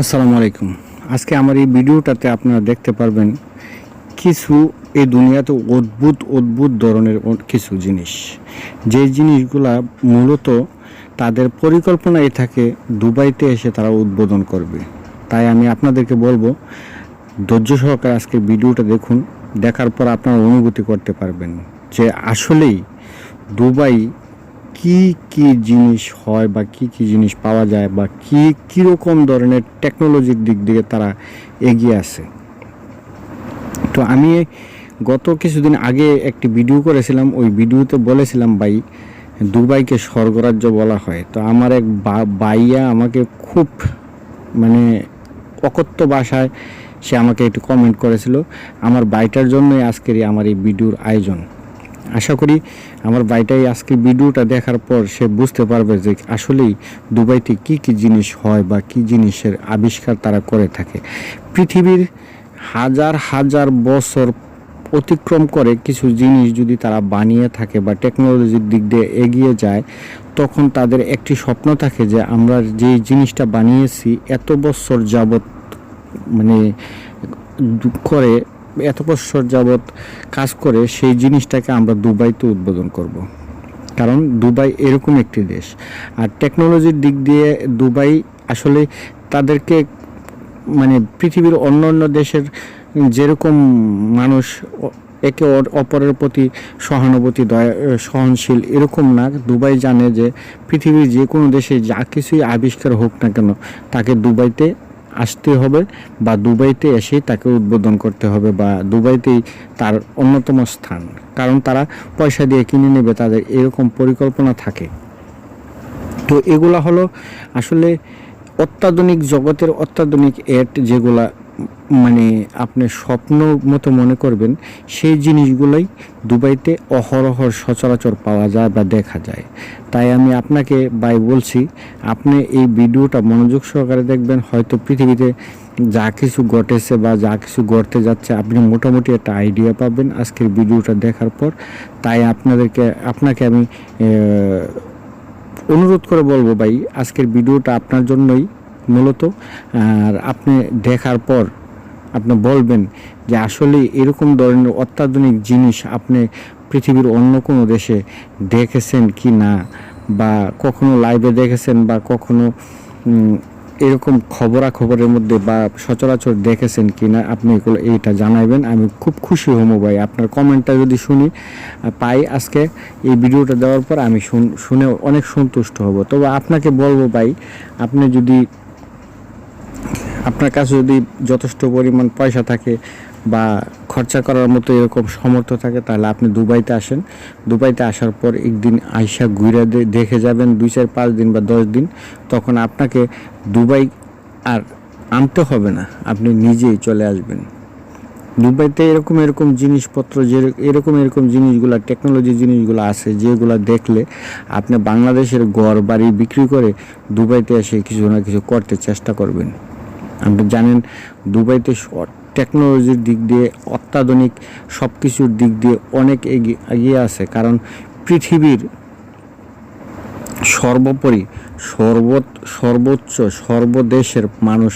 আসসালামু আলাইকুম। আজকে আমার এই ভিডিওটাতে আপনারা দেখতে পারবেন কিছু এই দুনিয়াতে অদ্ভুত অদ্ভুত ধরনের কিছু জিনিস। যে জিনিসগুলা মূলত তাদের পরিকল্পনায় থাকে, দুবাইতে এসে তারা উদ্বোধন করবে। তাই আমি আপনাদেরকে বলব, ধৈর্য সহকারে আজকে ভিডিওটা দেখুন। দেখার পর আপনারা অনুভূতি করতে পারবেন যে আসলেই দুবাই কি কি জিনিস হয় বা কি কি জিনিস পাওয়া যায় বা কি কীরকম ধরনের টেকনোলজির দিক দিয়ে তারা এগিয়ে আছে? তো আমি গত কিছুদিন আগে একটি ভিডিও করেছিলাম, ওই ভিডিওতে বলেছিলাম, ভাই, দুবাইকে স্বর্গরাজ্য বলা হয়। তো আমার এক বাইয়া আমাকে খুব মানে অকথ্য ভাষায় সে আমাকে একটু কমেন্ট করেছিল, আমার বাইটার জন্যই আজকের আমার এই ভিডিওর আয়োজন। আশা করি আমার বাইটাই আজকে ভিডিওটা দেখার পর সে বুঝতে পারবে যে আসলেই দুবাইতে কি কি জিনিস হয় বা কি জিনিসের আবিষ্কার তারা করে থাকে। পৃথিবীর হাজার হাজার বছর অতিক্রম করে কিছু জিনিস যদি তারা বানিয়ে থাকে বা টেকনোলজির দিক দিয়ে এগিয়ে যায়, তখন তাদের একটি স্বপ্ন থাকে যে আমরা যে জিনিসটা বানিয়েছি এত বছর যাবত মানে করে এত বছর যাবৎ কাজ করে সেই জিনিসটাকে আমরা দুবাইতে উদ্বোধন করব। কারণ দুবাই এরকম একটি দেশ আর টেকনোলজির দিক দিয়ে দুবাই আসলে তাদেরকে মানে পৃথিবীর অন্য অন্য দেশের যেরকম মানুষ একে অপরের প্রতি সহানুভূতি, দয়া সহনশীল এরকম না দুবাই জানে যে পৃথিবীর যে কোনো দেশে যা কিছুই আবিষ্কার হোক না কেন তাকে দুবাইতে আসতে হবে বা দুবাইতে এসে তাকে উদ্বোধন করতে হবে বা দুবাইতেই তার অন্যতম স্থান। কারণ তারা পয়সা দিয়ে কিনে নেবে, তাদের এরকম পরিকল্পনা থাকে। তো এগুলা হলো আসলে অত্যাধুনিক জগতের অত্যাধুনিক অ্যাড যেগুলা মানে আপনি স্বপ্ন মতো মনে করবেন, সেই জিনিসগুলোই দুবাইতে অহরহর সচরাচর পাওয়া যায় বা দেখা যায়। তাই আমি আপনাকে বাই বলছি, আপনি এই ভিডিওটা মনোযোগ সহকারে দেখবেন, হয়তো পৃথিবীতে যা কিছু ঘটেছে বা যা কিছু ঘটতে যাচ্ছে, আপনি মোটামুটি একটা আইডিয়া পাবেন আজকের ভিডিওটা দেখার পর। তাই আপনাদেরকে, আপনাকে আমি অনুরোধ করে বলব ভাই, আজকের ভিডিওটা আপনার জন্যই মূলত। আর আপনি দেখার পর আপনি বলবেন যে আসলে এরকম ধরনের অত্যাধুনিক জিনিস আপনি পৃথিবীর অন্য কোনো দেশে দেখেছেন কি না? বা কখনো লাইভে দেখেছেন বা কখনো এরকম খবরাখবরের মধ্যে বা সচরাচর দেখেছেন কি না? আপনি এগুলো এইটা জানাইবেন। আমি খুব খুশি হব ভাই। আপনার কমেন্টটা যদি শুনি পাই আজকে এই ভিডিওটা দেওয়ার পর আমি শুনে অনেক সন্তুষ্ট হব। তবে আপনাকে বলব ভাই, আপনি যদি আপনার কাছে যদি যথেষ্ট পরিমাণ পয়সা থাকে বা খরচা করার মতো এরকম সমর্থ থাকে, তাহলে আপনি দুবাইতে আসেন। দুবাইতে আসার পর একদিন আইসা ঘুরে দেখে যাবেন দুই চার পাঁচ দিন বা দশ দিন, তখন আপনাকে দুবাই আর আনতে হবে না, আপনি নিজেই চলে আসবেন। দুবাইতে এরকম এরকম জিনিসপত্র, যে এরকম এরকম জিনিসগুলা টেকনোলজি জিনিসগুলো আছে, যেগুলো দেখলে আপনি বাংলাদেশের ঘর বাড়ি বিক্রি করে দুবাইতে এসে কিছু না কিছু করতে চেষ্টা করবেন। আপনি জানেন, দুবাইতে টেকনোলজির দিক দিয়ে, অত্যাধুনিক সব কিছুর দিক দিয়ে অনেক এগিয়ে আছে। কারণ পৃথিবীর সর্বোপরি সর্ব সর্বোচ্চ, সর্বদেশের মানুষ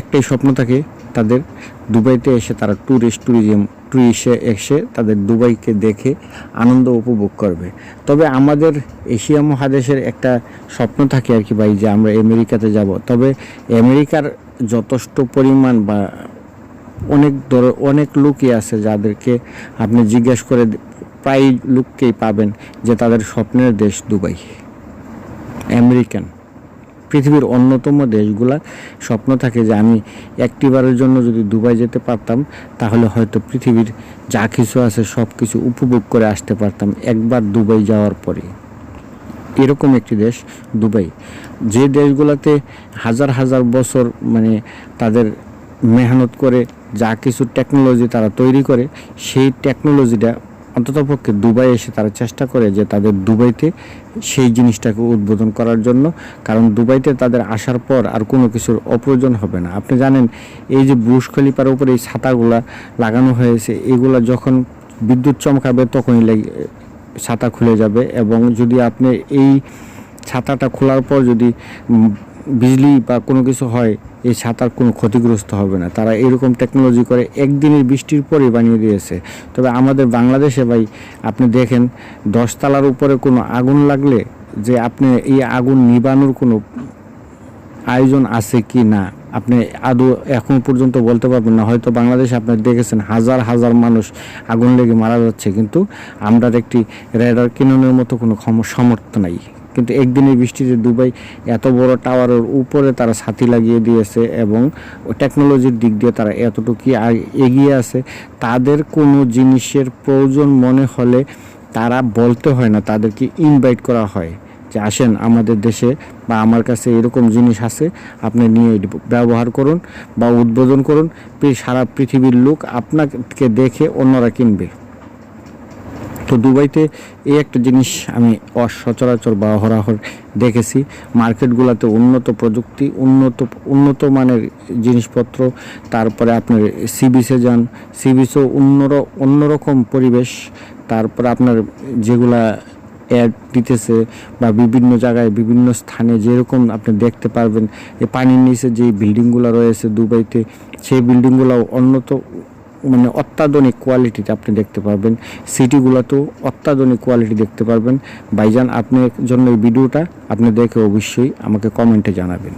একটাই স্বপ্ন থাকে তাদের দুবাইতে এসে তারা ট্যুরিস্ট ট্যুরিজম ট্যুরিস্টে এসে তাদের দুবাইকে দেখে আনন্দ উপভোগ করবে। তবে আমাদের এশিয়া মহাদেশের একটা স্বপ্ন থাকে আর কি ভাই যে আমরা আমেরিকাতে যাব। তবে আমেরিকার যথেষ্ট পরিমাণ বা অনেক ধর অনেক লোকই আছে যাদেরকে আপনি জিজ্ঞেস করে প্রায় লোককেই পাবেন যে তাদের স্বপ্নের দেশ দুবাই। আমেরিকান। পৃথিবীর অন্যতম দেশগুলা স্বপ্ন থাকে যে আমি একটিবারের জন্য যদি দুবাই যেতে পারতাম, তাহলে হয়তো পৃথিবীর যা কিছু আছে সব কিছু উপভোগ করে আসতে পারতাম একবার দুবাই যাওয়ার পরে। এরকম একটি দেশ, দুবাই। যে দেশগুলোতে হাজার হাজার বছর মানে তাদের মেহনত করে যা কিছু টেকনোলজি তারা তৈরি করে, সেই টেকনোলজিটা অন্ততপক্ষে দুবাই এসে তারা চেষ্টা করে যে তাদের দুবাইতে সেই জিনিসটাকে উদ্বোধন করার জন্য, কারণ দুবাইতে তাদের আসার পর আর কোনো কিছুর অপ্রয়োজন হবে না। আপনি জানেন, এই যে ব্রুশ খলিপার উপরে এই ছাতাগুলা লাগানো হয়েছে, এগুলা যখন বিদ্যুৎ চমকাবে তখনই লেগে, ছাতা খুলে যাবে এবং যদি আপনি এই ছাতাটা খোলার পর যদি বিজলি বা কোনো কিছু হয় এই সাঁতার কোনো ক্ষতিগ্রস্ত হবে না। তারা এরকম টেকনোলজি করে একদিনের বৃষ্টির পরে বানিয়ে দিয়েছে। তবে আমাদের বাংলাদেশে ভাই, আপনি দেখেন, দশতলার উপরে কোনো আগুন লাগলে যে আপনি এই আগুন নিবানোর কোনো আয়োজন আছে কি না, আপনি আদৌ এখন পর্যন্ত বলতে পারবেন না। হয়তো বাংলাদেশে আপনি দেখেছেন, হাজার হাজার মানুষ আগুন লেগে মারা যাচ্ছে। কিন্তু আমরা একটি রেডার কিনানোর মতো কোনো সামর্থ্য নাই। কিন্তু একদিনের বৃষ্টিতে দুবাই এত বড় টাওয়ারের উপরে তারা ছাতি লাগিয়ে দিয়েছে এবং টেকনোলজির দিক দিয়ে তারা এতটুকু এগিয়ে আছে। তাদের কোনো জিনিসের প্রয়োজন মনে হলে তারা বলতে হয় না, তাদেরকে ইনভাইট করা হয় যে আসেন আমাদের দেশে বা আমার কাছে এরকম জিনিস আছে, আপনি নিয়ে ব্যবহার করুন বা উদ্বোধন করুন। সারা পৃথিবীর লোক আপনাকে দেখে অন্যরা কিনবে। তো দুবাইতে এই একটা জিনিস আমি অসচরাচর বা অহরাহর দেখেছি। মার্কেটগুলোতে উন্নত প্রযুক্তি, উন্নত উন্নত মানের জিনিসপত্র, তারপরে আপনার সি বিচে যান সি বিচও অন্যর, অন্যরকম পরিবেশ, তারপরে আপনার যেগুলা অ্যাড দিতেছে বা বিভিন্ন জায়গায়, বিভিন্ন স্থানে যেরকম আপনি দেখতে পারবেন পানির নিচে যে বিল্ডিংগুলো রয়েছে দুবাইতে, সেই বিল্ডিংগুলো উন্নত মানে অত্যাধুনিক কোয়ালিটিতে আপনি দেখতে পারবেন। সিটিগুলোতেও অত্যাধুনিক কোয়ালিটি দেখতে পারবেন। বাইজান আপনার জন্য এই ভিডিওটা আপনি দেখে অবশ্যই আমাকে কমেন্টে জানাবেন।